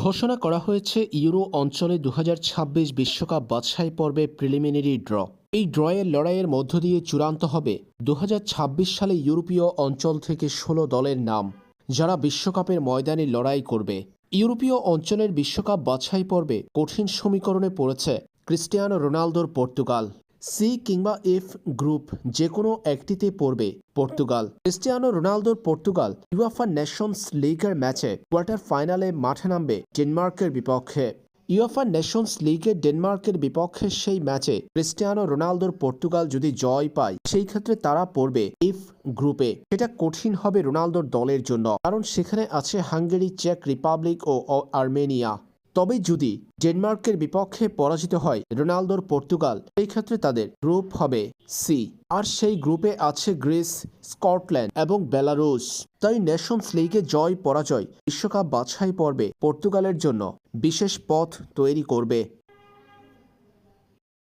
ঘোষণা করা হয়েছে, ইউরো অঞ্চলে দু বিশ্বকাপ বাছাই পর্বে প্রিলিমিনারি ড্র। এই ড্রয়ের লড়াইয়ের মধ্য দিয়ে চূড়ান্ত হবে দু হাজার ছাব্বিশ সালে ইউরোপীয় অঞ্চল থেকে ষোলো দলের নাম, যারা বিশ্বকাপের ময়দানে লড়াই করবে। ইউরোপীয় অঞ্চলের বিশ্বকাপ বাছাই পর্বে কঠিন সমীকরণে পড়েছে ক্রিস্টিয়ানো রোনালদোর পর্তুগাল। সি কিংবা এফ গ্রুপ যে কোনো একটিতে পড়বে। পর্তুগাল। ক্রিস্টিয়ানো রোনালদোর পর্তুগাল ইউএফা নেশনস লিগের ম্যাচে কোয়ার্টার ফাইনালে মাঠে নামবে ডেনমার্কের বিপক্ষে। ইউএফা নেশনস লিগের ডেনমার্কের বিপক্ষে সেই ম্যাচে ক্রিস্টিয়ানো রোনালদোর পর্তুগাল যদি জয় পায়, সেই ক্ষেত্রে তারা পড়বে ইফ গ্রুপে। সেটা কঠিন হবে রোনালদোর দলের জন্য, কারণ সেখানে আছে হাঙ্গেরি, চেক রিপাবলিক ও আর্মেনিয়া। তবে যদি ডেনমার্কের বিপক্ষে পরাজিত হয় রোনালদোর পর্তুগাল সেই ক্ষেত্রে তাদের গ্রুপ হবে সি আর সেই গ্রুপে আছে গ্রিস, স্কটল্যান্ড এবং বেলারুস তাই নেশনস লিগে জয় পরাজয় বিশ্বকাপ বাছাই পর্বে পর্তুগালের জন্য বিশেষ পথ তৈরি করবে